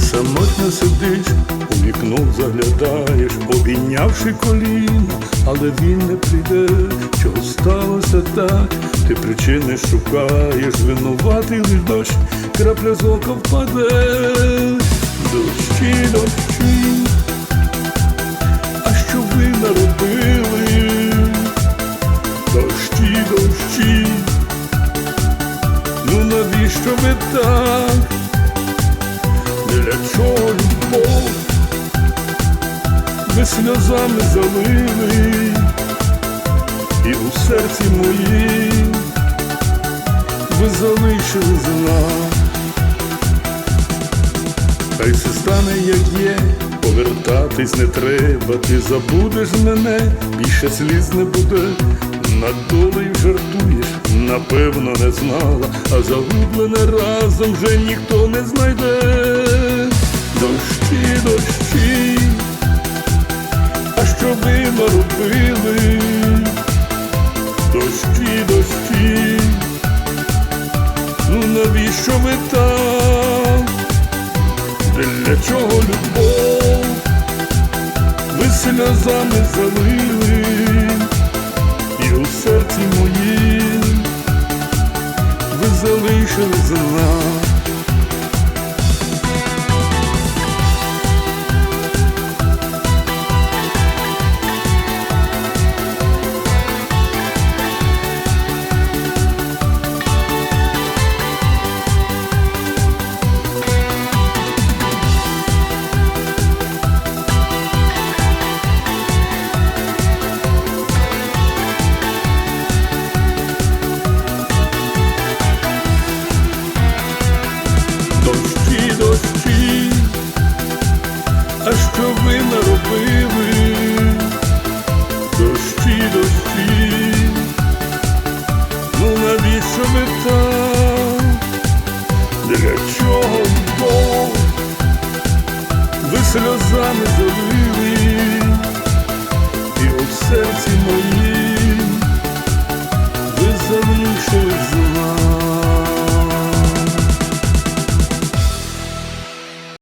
самотньо сидиш, у вікно заглядаєш, обійнявши коліна, але він не прийде. Чого сталося так? Ти причини шукаєш, винуватий лиш дощ, крапля з ока впаде, дощі, дощі, а що ви наробили? Дощі, дощі, ну навіщо ви так? Сльозами залили, і у серці моїм ви залишили знак. Хай все стане, як є, повертатись не треба, ти забудеш мене, більше сліз не буде. Над долею жартуєш, напевно, не знала, а загублене разом вже ніхто не знайде. Дощі, дощі, а що ви наробили? Дощі, дощі, ну навіщо ви так? Для чого любов? Ви сльозами залили, і у серці моїм ви залишили знак. А що ви наробили? Дощі, дощі, ну навіщо ви так? Для чого Бог? Ви сльозами залили,